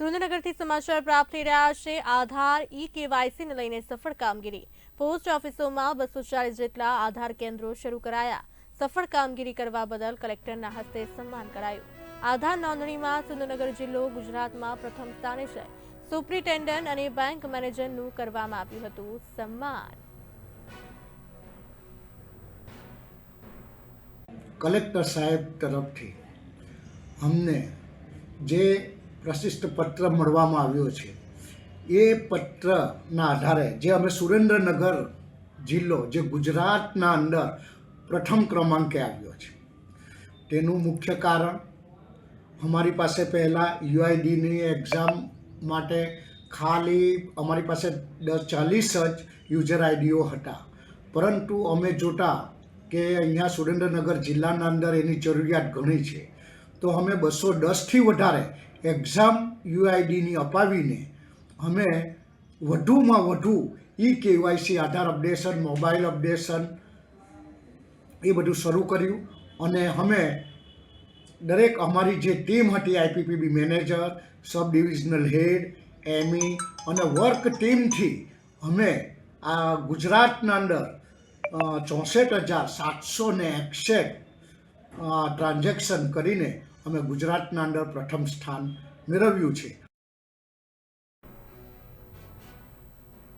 સુરેન્દ્રનગરથી સમાચાર પ્રાપ્ત થઈ રહ્યા છે. આધાર ઈ કેવાયસીને લઈને સફળ કામગીરી. પોસ્ટ ઓફિસોમાં બસો ચાલીસ જેટલા આધાર કેન્દ્રો શરૂ કરાયા. સફળ કામગીરી કરવા બદલ કલેક્ટરના હસ્તે સન્માન કરાયું. આધાર નોંધણીમાં સુરેન્દ્રનગર જિલ્લો ગુજરાતમાં પ્રથમ સ્થાને છે. સુપ્રિન્ટેન્ડન્ટ અને બેંક મેનેજરનું કરવામાં આવ્યું હતું સન્માન. કલેક્ટર સાહેબ તરફથી અમને જે પ્રશિષ્ટ પત્ર મળવામાં આવ્યો છે. એ પત્રના આધારે જે અમે સુરેન્દ્રનગર જિલ્લો, જે ગુજરાતના અંદર પ્રથમ ક્રમાંકે આવ્યો છે. તેનું મુખ્ય કારણ, અમારી પાસે પહેલાં યુઆઈડીની એક્ઝામ માટે ખાલી અમારી પાસે દસ ચાલીસ જ યુઝર આઈડીઓ હતા. પરંતુ અમે જોતા કે અહીંયા સુરેન્દ્રનગર જિલ્લાના અંદર એની જરૂરિયાત ઘણી છે. તો અમે બસો દસથી વધારે એક્ઝામ યુઆઈડીની અપાવીને અમે વધુમાં વધુ e KYC Aadhaar updation mobile updation એ બધું શરૂ કર્યું અને અમે દરેક અમારી જે ટીમ હતી IPPB manager sub divisional head ME અને વર્ક ટીમથી અમે આ ગુજરાતના અંદર ચોસઠ હજાર સાતસો ને એકસઠ ટ્રાન્ઝેક્શન કરીને અમે ગુજરાતના અંદર પ્રથમ સ્થાન મેળવ્યું છે.